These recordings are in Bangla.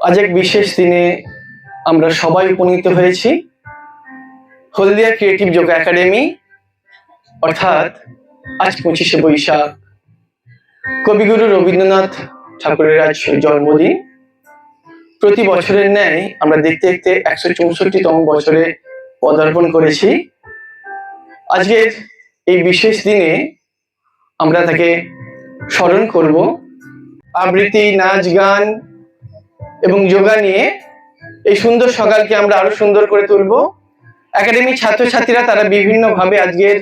আজ এক বিশেষ দিনে আমরা সবাই উপনীত হয়েছি। হলদিয়া ক্রিয়েটিভ যোগা একাডেমি অর্থাৎ আজ পঁচিশে বৈশাখ, কবিগুরু রবীন্দ্রনাথ ঠাকুরের আজ জন্মদিন। প্রতি বছরের ন্যায় আমরা দেখতে দেখতে একশো চৌষট্টিতম বছরে পদার্পণ করেছি। আজকের এই বিশেষ দিনে আমরা তাকে স্মরণ করব। আবৃত্তি, নাচ, গান এবং যোগা নিয়ে এই সুন্দর সকালকে আমরা আরও সুন্দর করে তুলব। একাডেমির ছাত্রছাত্রীরা তারা বিভিন্নভাবে আজকের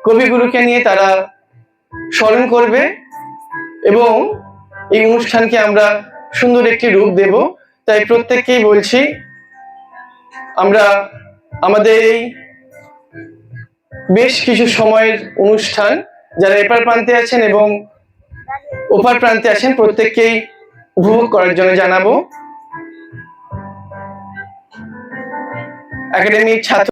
কবিগুরুকে নিয়ে তারা স্মরণ করবে এবং এই অনুষ্ঠানকে আমরা সুন্দর একটি রূপ দেব। তাই প্রত্যেককেই বলছি আমরা আমাদের এই বেশ কিছু সময়ের অনুষ্ঠান যারা এপার প্রান্তে আছেন এবং ওপার প্রান্তে আছেন প্রত্যেককেই উপভোগ করার জন্য জানাব। একাডেমির ছাত্র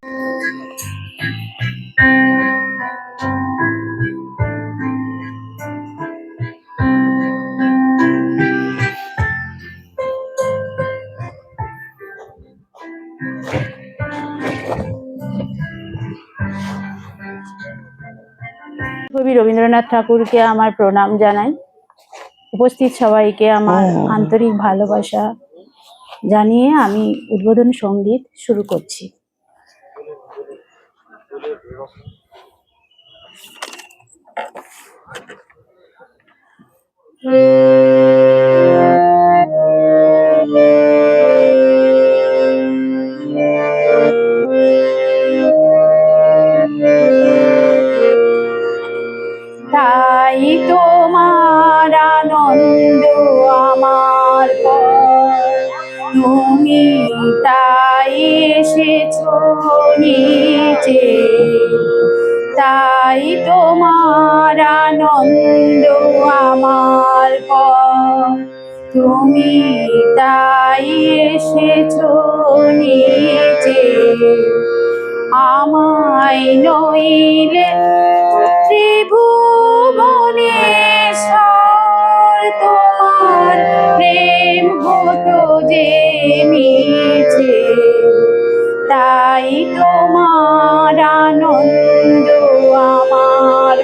কবি রবীন্দ্রনাথ ঠাকুরকে আমার প্রণাম জানাই। উপস্থিত সবাইকে আমার আন্তরিক ভালোবাসা জানিয়ে আমি উদ্বোধন সংগীত শুরু করছি। তাই তাই তোমার আনন্দ আমার তুমি তাই এসেছ নিচে। আমায় নইলে ত্রিভুবনেশ্বর তোমার প্রেম হতো যে মিছে। তাই তোমার আনন্দ আমার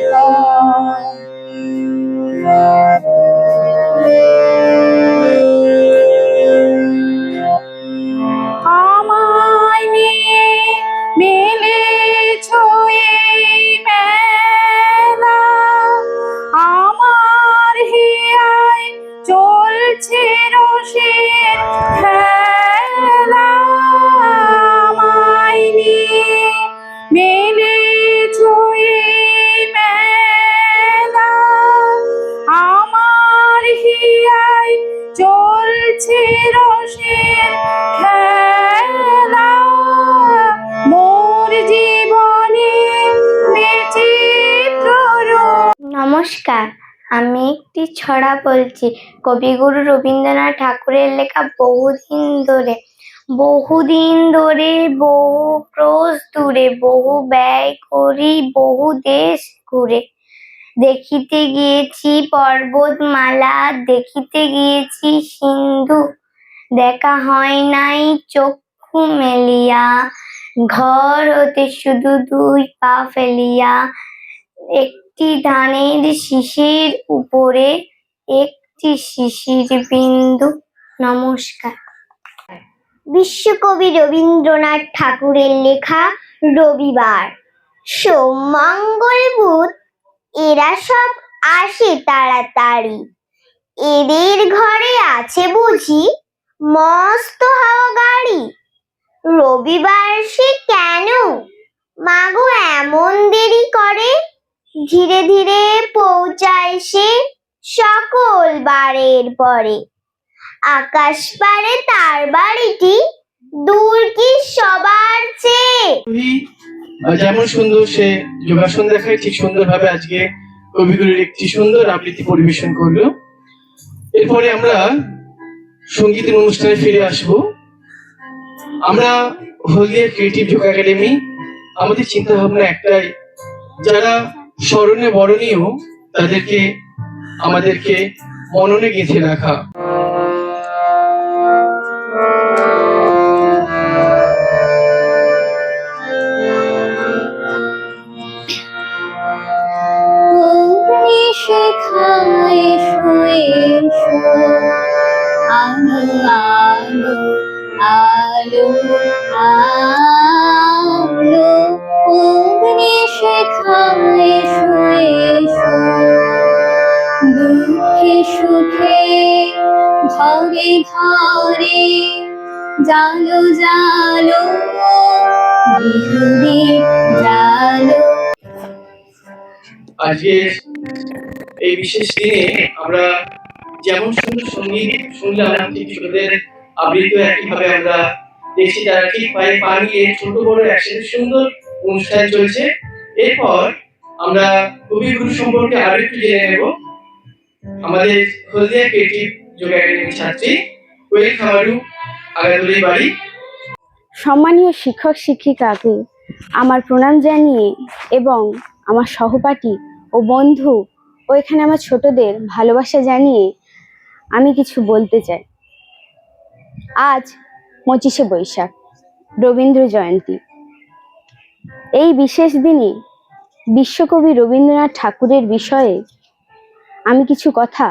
নমস্কার, আমি একটি ছড়া বলছি। কবিগুরু রবীন্দ্রনাথ ঠাকুরের লেখা বহুদিন ধরে বহুদিন ধরে বহু ক্রোশ দূরে, বহু ব্যয় করি, বহু দেশ ঘুরে। দেখিতে গিয়েছি পর্বতমালা, দেখিতে গিয়েছি সিন্ধু। দেখা হয় নাই চক্ষু মেলিয়া, ঘর হতে শুধু দুই পা ফেলিয়া। একটি ধানের শিশির উপরে একটি শিশির বিন্দু। নমস্কার। বিশ্বকবি রবীন্দ্রনাথ ঠাকুরের লেখা রবিবার। সোম মঙ্গল বুধ, এরা সব আসে তাড়াতাড়ি। এদের ঘরে আছে বুঝি মস্ত হাওয়া গাড়ি। রবিবার সে কেন? মাগো এমন দেরি করে? ধীরে ধীরে পৌঁছায় সে সকল বারের পরে। আকাশ পারে তার বাড়িটি দূর কি সবার চেয়ে? যেমন সুন্দর সে যোগাসন দেখায়, ঠিক সুন্দরভাবে আজকে কবিগুরুর একটি সুন্দর আবৃত্তি পরিবেশন করল। এরপরে আমরা সঙ্গীতের অনুষ্ঠানে ফিরে আসব। আমরা হলদিয়া ক্রিয়েটিভ যোগা একাডেমি, আমাদের চিন্তা ভাবনা একটাই, যারা স্মরণে বরণীয় তাদেরকে আমাদেরকে মননে গেঁথে রাখা। আলো আলো আলো। অগ্নি শেখায় শুয়ে দুঃখে সুখে ঘরে ঘরে জালো জালো জালো। আজকে এই বিশেষ দিনে আমরা যেমন সুন্দর সংগীত শুনলাম ঠিক ছোটদের আবৃত্ত একইভাবে আমরা দেখছি তারা ঠিক পায়ে পা নিয়ে ছোট বড় একসাথে সুন্দর অনুষ্ঠান চলছে। এরপর আমরা কবিগুরু সম্পর্কে আরও একটু জেনে নেব। আমাদের হলদিয়া ক্রিয়েটিভ যোগা একাডেমির ছাত্রী, কোয়েল খামারু আগাদুলি বাড়ি। সম্মানীয় শিক্ষক শিক্ষিকাকে আমার প্রণাম জানিয়ে এবং আমার সহপাঠী ও বন্ধু ও এখানে আমার ছোটদের ভালোবাসা জানিয়ে আমি কিছু বলতে চাই। আজ পঁচিশে বৈশাখ, রবীন্দ্র জয়ন্তী। এই বিশেষ দিনে বিশ্বকবি রবীন্দ্রনাথ ঠাকুরের বিষয়ে আমি কিছু কথা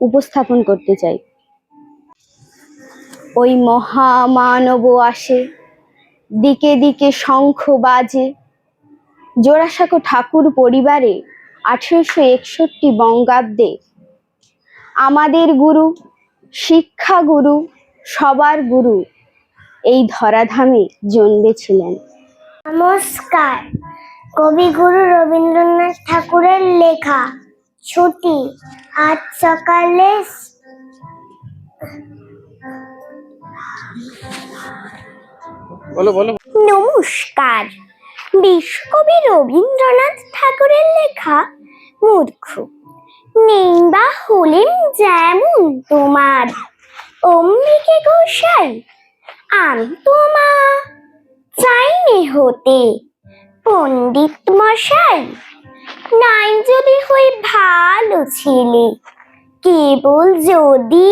উপস্থাপন করতে চাই। ওই মহামানব আসে, দিকে দিকে শঙ্খ বাজে। জোড়াসাঁকো ঠাকুর পরিবারে আঠেরোশো একষট্টি বঙ্গাব্দে। আমাদের গুরু শিক্ষা গুরু সবার গুরু এই ধরাধামে জন্মেছিলেন। নমস্কার। কবিগুরু রবীন্দ্রনাথ ঠাকুরের লেখা ছুটি আজ সকালে বলো বলো। নমস্কার। বিশ্বকবি রবীন্দ্রনাথ ঠাকুরের লেখা মূর্খ। নেই বা হলেন যেমন তোমার অম্বিকে গোসাই আমি তোমা চাইনে হতে। পণ্ডিত মশাই, নাই যদি হই ভালো ছেলে, কেবল যদি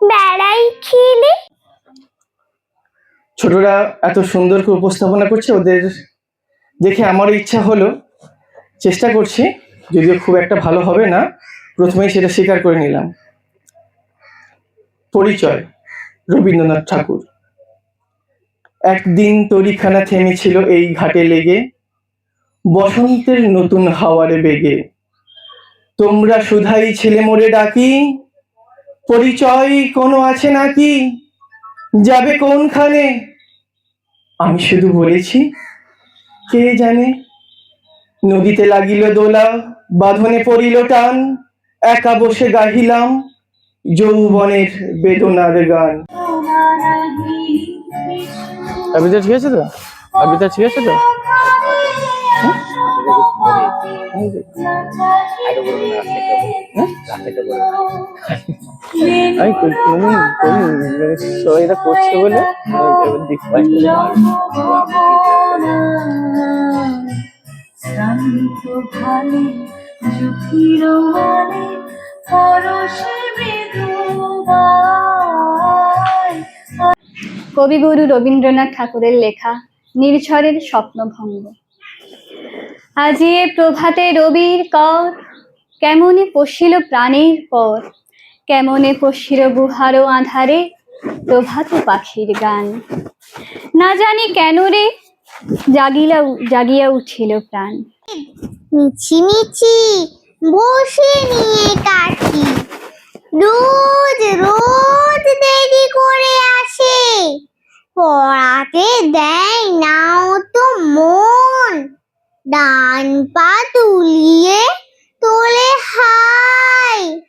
বেড়াই খেলে। ছোটরা এত সুন্দর করে উপস্থাপনা করছে, ওদের দেখে আমারও ইচ্ছা হলো। চেষ্টা করছি, যদিও খুব একটা ভালো হবে না। প্রথমেই সেটা স্বীকার করে নিলাম। পরিচয়, রবীন্দ্রনাথ ঠাকুর। একদিন তরিখানা থেমেছিল এই ঘাটে লেগে। বসন্তের নতুন হাওয়ারে বেগে। তোমরা সুধাই ছেলে মোরে ডাকি, পরিচয় কোনো আছে নাকি? যাবে কোনখানে? আমি শুধু বলেছি, কে জানে? নদীতে লাগিল দোলা, বাঁধনে পড়িল টান, একা বসে গাহিলাম যৌবনের বেদনার গান। আবিতা ঠিক আছে তো? আবিতা ঠিক আছে তো? আমি তুমি মানে সবাই করছে বলে? দেখতে বেদুবায় কবিগুরু রবীন্দ্রনাথ ঠাকুরের লেখা নির্ঝরের স্বপ্নভঙ্গ। আজি এ প্রভাতে রবির কর, কেমনে পশিল প্রাণের পর, কেমনে পশিল বুহারো আধারে প্রভাত পাখির গান। না জানি কেন রে জাগিলা, জাগিয়া উঠিল প্রাণ। মিছি বসে নিয়ে কাটি, রোজ রোজ দেরি করে আসে। পড়াতে দেয় না তো মন। ডান পা তুলিয়ে তোলে হাই।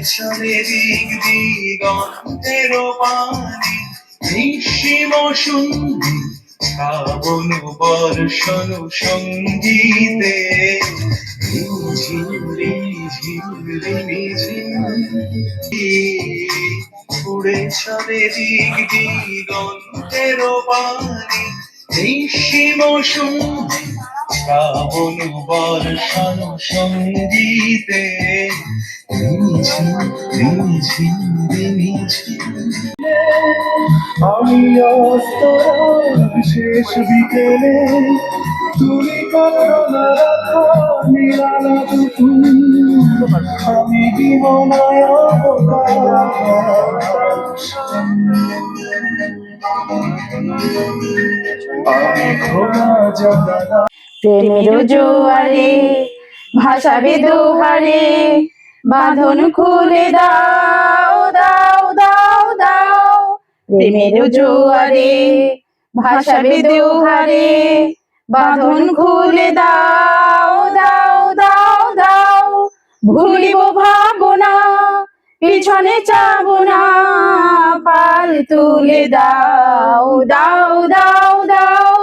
দিক দিগন্তের পানি নিঃসীম সঙ্গী শ্রাবণ বর্ষণ সঙ্গীতে উড়ে চলে দিক দিগন্তের পানি নিঃসীম সঙ্গী শ্রাবণ বর্ষণ সঙ্গীতে আমি শেষ বিকেলে তুমি করোনা নিরালা আমি বিমনায় আমি খোলা প্রেমের জোয়ারে, ভাসাবে দোহারে, বাঁধন খুলে দাও দাও দাও দাও। প্রেমের জোয়ারে, ভাসাবে দোহারে, বাঁধন খুলে দাও দাও দাও দাও। ভুলিব ভাবনা, পিছনে চাবো না, পাল তুলে দাও দাও দাও দাও।